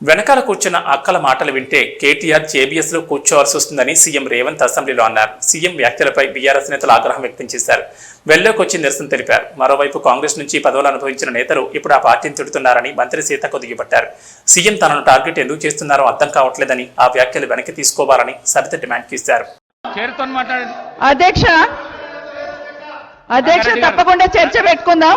వెనకాల కూర్చున్న అక్కల మాటలు వింటే కేటీఆర్ జేబీఎస్లో కూర్చోవాల్సి వస్తుందని సీఎం రేవంత్ అసెంబ్లీలో అన్నారు. సీఎం వ్యాఖ్యలపై బీఆర్ఎస్ నేతలు ఆగ్రహం వ్యక్తం చేశారు. వెల్లోకొచ్చి నిరసన తెలిపారు. మరోవైపు కాంగ్రెస్ నుంచి పదవులు అనుభవించిన నేతలు ఇప్పుడు ఆ పార్టీని తిడుతున్నారని మంత్రి సీతకు దిగిపట్టారు సీఎం తనను టార్గెట్ ఎందుకు చేస్తున్నారో అర్థం కావట్లేదని ఆ వ్యాఖ్యలు వెనక్కి తీసుకోవాలని సరిత డిమాండ్ చేశారు. అధ్యక్ష అధ్యక్ష. తప్పకుండా చర్చ పెట్టుకుందాం.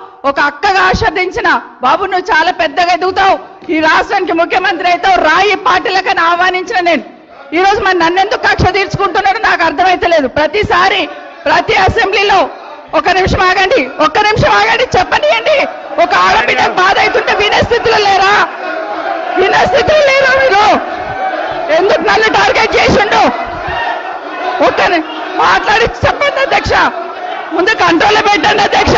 ఒక అక్కగా ఆశీర్దించిన బాబు నువ్వు చాలా పెద్దగా ఎదుగుతావు. ఈ రాష్ట్రానికి ముఖ్యమంత్రి అవుతావు. రాయి పార్టీలకని ఆహ్వానించిన నేను. ఈ రోజు మరి నన్నెందుకు కక్ష తీర్చుకుంటున్నాడు నాకు అర్థమైతలేదు ప్రతిసారి ప్రతి అసెంబ్లీలో ఒక నిమిషం ఆగండి ఒక్క నిమిషం ఆగండి చెప్పనియండి. ఒక ఆడబిడ్డ బాధ అవుతుంటే వినే స్థితిలో లేరా? వినే స్థితిలో లేరా మీరు? ఎందుకు నన్ను టార్గెట్ చేసిండు? ఒక్క మాట్లాడి చెప్పండి అధ్యక్ష. ముందు కంట్రోల్ పెట్టండి అధ్యక్ష.